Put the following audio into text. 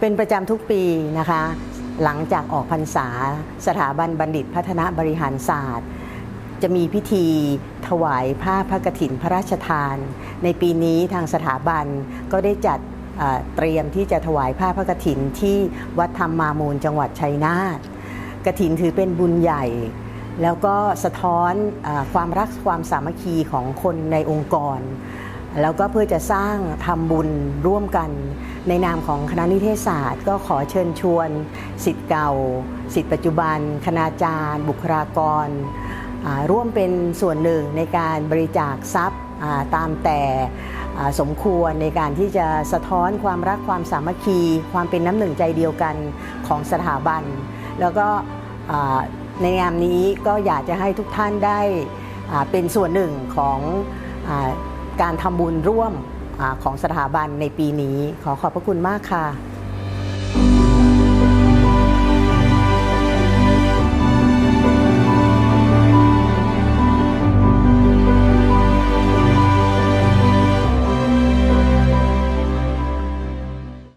เป็นประจำทุกปีนะคะ หลังจากออกพรรษาสถาบันบัณฑิตพัฒนาบริหารศาสตร์ จะมีพิธีถวายผ้าพระกฐินพระราชทาน ในปีนี้ทางสถาบันก็ได้จัดเตรียมที่จะถวายผ้าพระกฐินที่วัดธรรมมามูลจังหวัดชัยนาทกฐินถือเป็นบุญใหญ่แล้วก็สะท้อนอความรักความสามัคคีของคนในองค์กร แล้วก็เพื่อจะสร้างทำบุญร่วมกัน ในนามของคณะนิเทศศาสตร์ ก็ขอเชิญชวนสิทธิ์เก่าสิทธิ์ปัจจุบัน คณาจารย์ บุคลากร ร่วมเป็นส่วนหนึ่งในการบริจาคทรัพย์ตามแต่สมควรในการที่จะสะท้อนความรักความสามัคคี ความเป็นน้ำหนึ่งใจเดียวกันของสถาบัน แล้วก็ในงานนี้ก็อยากจะให้ทุกท่านได้เป็นส่วนหนึ่งของ การทำบุญร่วมอของสถาบันในปีนี้ ขอขอบพระคุณมากค่ะ